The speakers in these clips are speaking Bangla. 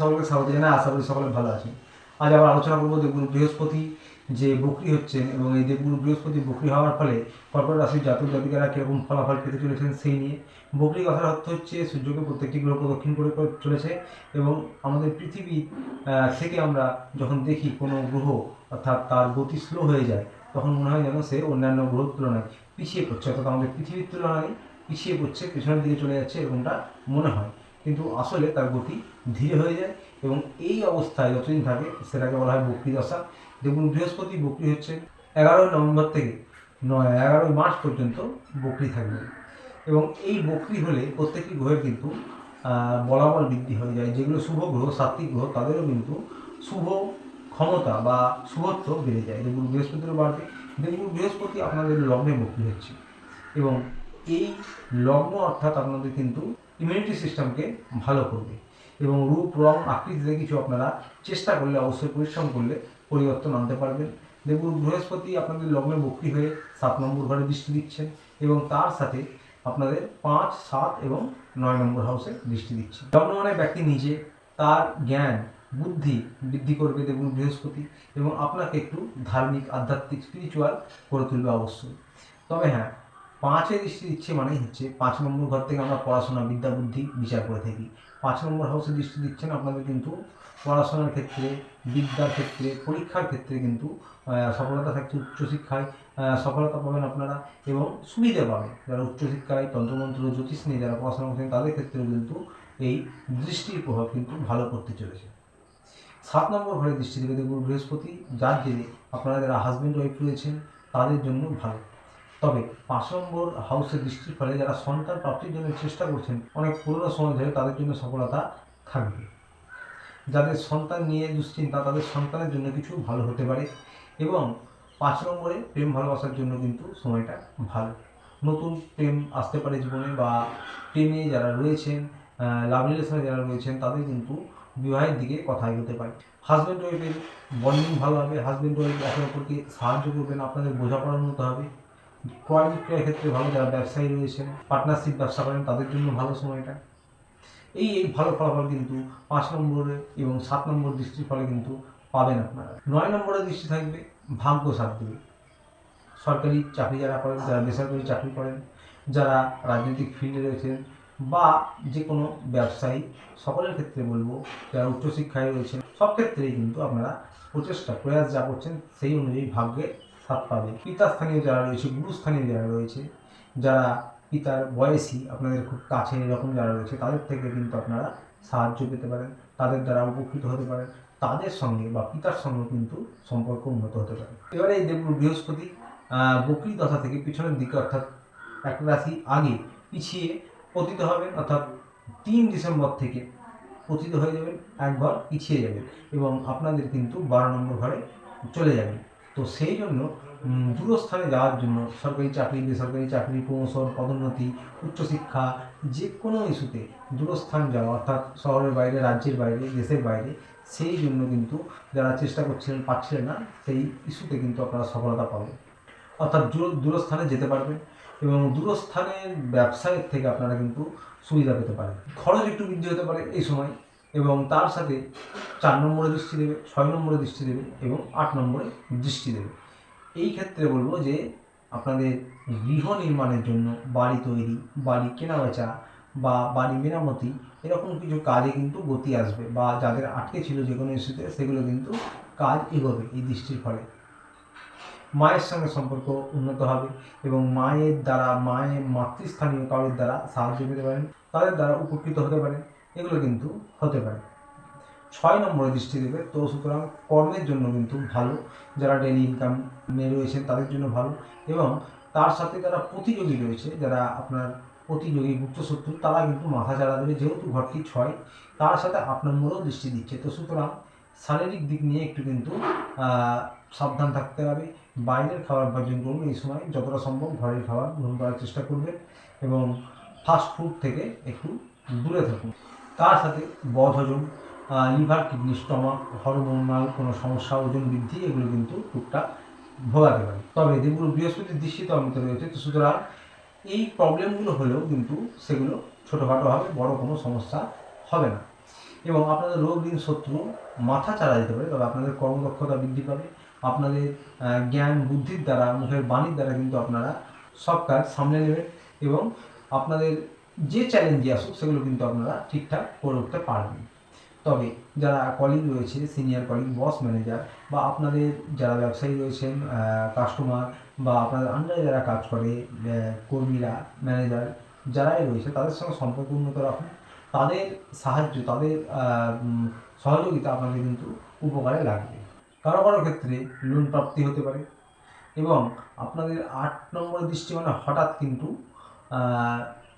সকলকে স্বাগত জানাই। আশা করি সকলে ভালো আছেন। আজ আবার আলোচনা করব দেবগুরু বৃহস্পতি যে বকরি হচ্ছেন এবং এই দেবগুরু বৃহস্পতি বকরি হওয়ার ফলে কর্কট রাশির জাতক জাতিকারা কীরকম ফলাফল পেতে চলেছেন সেই নিয়ে। বকরি কথার অর্থ হচ্ছে সূর্যকে প্রত্যেকটি গ্রহ প্রদক্ষিণ করে চলেছে এবং আমাদের পৃথিবী থেকে আমরা যখন দেখি কোনো গ্রহ অর্থাৎ তার গতি স্লো হয়ে যায়, তখন মনে হয় যেন সে অন্যান্য গ্রহের তুলনায় পিছিয়ে পড়ছে অর্থাৎ আমাদের পৃথিবীর তুলনায় পিছিয়ে পড়ছে, পেছনের দিকে চলে যাচ্ছে এরকমটা মনে হয়। কিন্তু আসলে তার গতি ধীরে হয়ে যায় এবং এই অবস্থায় যতদিন থাকে সেটাকে বলা হয় বকরি দশা। দেখুন, বৃহস্পতি বকরি হচ্ছে এগারোই নভেম্বর থেকে নয়, এগারোই মার্চ পর্যন্ত বকরি থাকবে। এবং এই বকরি হলে প্রত্যেকটি গ্রহের কিন্তু বলাবল বৃদ্ধি হয়ে যায়। যেগুলো শুভ গ্রহ সাত্বিক গ্রহ, তাদেরও কিন্তু শুভ ক্ষমতা বা শুভত্ব বেড়ে যায়। দেখুন, বৃহস্পতিরও বাড়বে। দেখুন, বৃহস্পতি আপনাদের লগ্নে বকরি হচ্ছে। এবং এই লগ্ন অর্থাৎ আপনাদের কিন্তু ইমিউনিটি সিস্টেমকে ভালো করবে। এবং রূপ, রং আকৃতিতে কিছু আপনারা চেষ্টা করলে, অবশ্যই পরিশ্রম করলে পরিবর্তন আনতে পারবেন। দেখুন, বৃহস্পতি আপনাদের লগ্নে বক্রি হয়ে সাত নম্বর ঘরে দৃষ্টি দিচ্ছেন এবং তার সাথে আপনাদের পাঁচ, সাত এবং নয় নম্বর হাউসে দৃষ্টি দিচ্ছে লগ্ন মানে ব্যক্তি নিজে, তার জ্ঞান, বুদ্ধি বৃদ্ধি করবে দেখুন বৃহস্পতি এবং আপনাকে একটু ধার্মিক, আধ্যাত্মিক স্পিরিচুয়াল করে তুলবে অবশ্যই। তবে হ্যাঁ পাঁচে দৃষ্টি দিচ্ছে মানেই হচ্ছে পাঁচ নম্বর ঘর থেকে আমরা পড়াশোনা, বিদ্যা, বুদ্ধি বিচার করে থাকি। পাঁচ নম্বর হাউসে দৃষ্টি দিচ্ছেন আপনাদের কিন্তু পড়াশোনার ক্ষেত্রে, বিদ্যার ক্ষেত্রে, পরীক্ষার ক্ষেত্রে কিন্তু সফলতা থাকছে উচ্চশিক্ষায় সফলতা পাবেন আপনারা এবং সুবিধা পাবেন। যারা উচ্চশিক্ষায়, তন্ত্রমন্ত্র, জ্যোতিষ নিয়ে যারা পড়াশোনা করছেন, তাদের ক্ষেত্রেও কিন্তু এই দৃষ্টির প্রভাব কিন্তু ভালো করতে চলেছে। সাত নম্বর ঘরে দৃষ্টি দেবে দেখুন বৃহস্পতি, যার জেরে আপনারা যারা হাজব্যান্ড ওয়াইফ রয়েছেন, তাদের জন্য ভালো। তবে পাঁচ নম্বর হাউসের দৃষ্টির ফলে যারা সন্তান প্রাপ্তির জন্য চেষ্টা করছেন, অনেক পুরনো সময় ধরে তাদের জন্য সফলতা থাকবে। যাদের সন্তান নিয়ে দুশ্চিন্তা, তাদের সন্তানের জন্য কিছু ভালো হতে পারে এবং পাঁচ নম্বরে প্রেম ভালোবাসার জন্য কিন্তু সময়টা ভালো। নতুন প্রেম আসতে পারে জীবনে বা প্রেমে যারা রয়েছেন লাভ রিলেশনে যারা রয়েছেন, তাদের কিন্তু বিবাহের দিকে কথা এগোতে পারে। হাজব্যান্ড ওয়াইফের বন্ডিং ভালো হবে। হাজব্যান্ড ওয়াইফ একে অপরকে সাহায্য করবেন, আপনাদের বোঝাপড়ার মতো হবে। ক্রয় বিক্রয়ের ক্ষেত্রে ভালো যারা ব্যবসায়ী রয়েছেন পার্টনারশিপ ব্যবসা করেন, তাদের জন্য ভালো সময়টা এই এই ভালো ফলাফল কিন্তু পাঁচ নম্বরে এবং সাত নম্বর দৃষ্টির ফলে কিন্তু পাবেন আপনারা। নয় নম্বরে দৃষ্টি থাকবে ভাগ্য সাথ দেবে সরকারি চাকরি যারা করেন, যারা বেসরকারি চাকরি করেন, যারা রাজনৈতিক ফিল্ডে রয়েছেন বা যে কোনো ব্যবসায়ী, সকলের ক্ষেত্রে বলব, যারা উচ্চশিক্ষায় রয়েছেন, সব ক্ষেত্রেই কিন্তু আপনারা প্রচেষ্টা, প্রয়াস যা করছেন, সেই অনুযায়ী ভাগ্যের সাথ পাবে। পিতাস্থানীয় যারা রয়েছে গুরুস্থানীয় যারা রয়েছে, যারা পিতার বয়সী, আপনাদের খুব কাছে এরকম যারা রয়েছে, তাদের থেকে কিন্তু আপনারা সাহায্য পেতে পারেন। তাদের দ্বারা উপকৃত হতে পারেন। তাদের সঙ্গে বা পিতার সঙ্গে কিন্তু সম্পর্ক উন্নত হতে পারে। এবারে এই দেব বৃহস্পতি বকরি দশা থেকে পিছনের দিকে, অর্থাৎ এক রাশি আগে পিছিয়ে পতিত হবেন, অর্থাৎ তিন ডিসেম্বর থেকে পতিত হয়ে যাবেন, একবার পিছিয়ে যাবেন এবং আপনাদের কিন্তু বারো নম্বর ঘরে চলে যাবেন। তো সেই জন্য দূরস্থানে যাওয়ার জন্য সরকারি চাকরি, বেসরকারি চাকরি প্রমোশন পদোন্নতি, উচ্চশিক্ষা যে কোনো ইস্যুতে দূরস্থান যাওয়া, অর্থাৎ শহরের বাইরে, রাজ্যের বাইরে, দেশের বাইরে, সেই জন্য কিন্তু যারা চেষ্টা করছিলেন পাচ্ছিলেন না, সেই ইস্যুতে কিন্তু আপনারা সফলতা পাবেন। অর্থাৎ দূর, দূরস্থানে যেতে পারবেন এবং দূরস্থানের ব্যবসায়ের থেকে আপনারা কিন্তু সুবিধা পেতে পারেন। খরচ একটু বৃদ্ধি হতে পারে এই সময়। এবং তার সাথে চার নম্বরে দৃষ্টি দেবে, ছয় নম্বরে দৃষ্টি দেবে এবং আট নম্বরে দৃষ্টি দেবে। এই ক্ষেত্রে বলব যে আপনাদের গৃহ নির্মাণের জন্য বাড়ি তৈরি, বাড়ি কেনাবেচা বা বাড়ি মেরামতি এরকম কিছু কাজে কিন্তু গতি আসবে বা যাদের আটকে ছিল যে কোনো ইস্যুতে সেগুলো কিন্তু কাজ এগোবে এই দৃষ্টির ফলে। মায়ের সঙ্গে সম্পর্ক উন্নত হবে এবং মায়ের দ্বারা, মায়ের মাতৃস্থানীয় কারোর দ্বারা সাহায্য পেতে পারেন, তাদের দ্বারা উপকৃত হতে পারেন। এগুলো কিন্তু হতে পারে। ছয় নম্বরে দৃষ্টি দেবে, তো সুতরাং কর্মের জন্য কিন্তু ভালো, যারা ডেলি ইনকাম নিয়ে রয়েছেন তাদের জন্য ভালো এবং তার সাথে যারা প্রতিযোগী রয়েছে, যারা আপনার প্রতিযোগী গুপ্ত শত্রু, তারা কিন্তু মাথা চাড়া দেবে, যেহেতু ঘরটি ছয়, তার সাথে আট নম্বরেও দৃষ্টি দিচ্ছে। তো সুতরাং শারীরিক দিক নিয়ে একটু কিন্তু সাবধান থাকতে হবে, বাইরের খাবার বর্জন করুন এই সময়, যতটা সম্ভব ঘরের খাবার গ্রহণ করার চেষ্টা করবেন এবং ফাস্ট ফুড থেকে একটু দূরে থাকুন। তার সাথে বদ হজম লিভার, কিডনি, স্টমাক, হরমোনাল কোনো সমস্যা, ওজন বৃদ্ধি, এগুলো কিন্তু টুকটাক ভোগাতে পারে। তবে যেগুলো বৃহস্পতির দৃষ্টিতে অমিত রয়েছে তো সুতরাং এই প্রবলেমগুলো হলেও কিন্তু সেগুলো ছোটোখাটো হবে, বড় কোনো সমস্যা হবে না। এবং আপনাদের রোগ ঋণ শত্রু মাথা চারা যেতে পারে, তবে আপনাদের কর্মদক্ষতা বৃদ্ধি পাবে। আপনাদের জ্ঞান, বুদ্ধির দ্বারা, মুখের বাণীর দ্বারা কিন্তু আপনারা সব কাজ সামলে নেবেন এবং আপনাদের যে চ্যালেঞ্জে আসুক, সেগুলো কিন্তু আপনারা ঠিকঠাক করে উঠতে পারবেন। তবে যারা কলিং রয়েছে সিনিয়র কলিং বস ম্যানেজার বা আপনাদের যারা ব্যবসায়ী রয়েছেন কাস্টমার বা আপনাদের আন্ডারে যারা কাজ করে কর্মীরা ম্যানেজার যারাই রয়েছে, তাদের সঙ্গে সম্পর্ক উন্নত রাখুন। তাদের সাহায্য, তাদের সহযোগিতা আপনাদের কিন্তু উপকারে লাগবে। কারও কারও ক্ষেত্রে লোন প্রাপ্তি হতে পারে এবং আপনাদের আট নম্বর দৃষ্টিকোণে হঠাৎ কিন্তু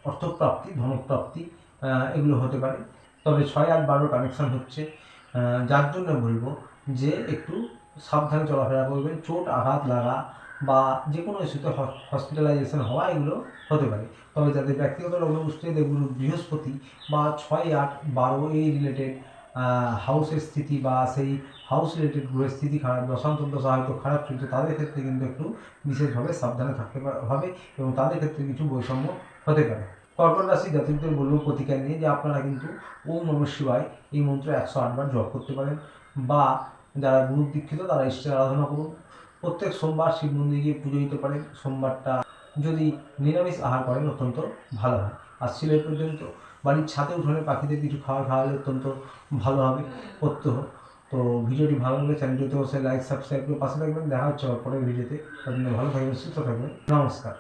অর্থপ্রাপ্তি, ধনপ্রাপ্তি এগুলো হতে পারে। তবে ছয় আট বারো কানেকশন হচ্ছে যার জন্য বলব যে একটু সাবধানে চলাফেরা করবেন, চোট, আঘাত লাগা বা যে কোনো ইস্যুতে হসপিটালাইজেশন হওয়া এগুলো হতে পারে। তবে যাদের ব্যক্তিগত রোগবস্তু দেখুন বৃহস্পতি বা ছয় আট বারো এই রিলেটেড হাউসের স্থিতি বা সেই হাউস রিলেটেড গ্রহের স্থিতি খারাপ দশান্তর দশা হয়তো খারাপ চলছে তাদের ক্ষেত্রে কিন্তু একটু বিশেষভাবে সাবধানে থাকতে হবে এবং তাদের ক্ষেত্রে কিছু বৈষম্য হতে পারে। কর্কট রাশি জাতকদের বলব প্রতিকার নিয়ে যে আপনারা কিন্তু ওম নম শিবায় এই মন্ত্র একশো আটবার জপ করতে পারেন বা যারা গুরু দীক্ষিত তারা ঈশ্বরের আরাধনা করুন। প্রত্যেক সোমবার শিব মন্দিরে গিয়ে পুজো দিতে পারেন। সোমবারটা যদি নিরামিষ আহার করেন অত্যন্ত ভালো হয়। আর এই পর্যন্ত বাড়ির ছাদে উঠোনে পাখিদের কিছু খাবার খাওয়ালে অত্যন্ত ভালো হবে, প্রত্যহ। তো ভিডিওটি ভালো লাগলে চ্যানেলটিতে অবশ্যই লাইক সাবস্ক্রাইব করে পাশে থাকবেন। দেখা হচ্ছে পরের ভিডিওতে। আপনারা ভালো থাকবেন, সুস্থ থাকবেন। নমস্কার।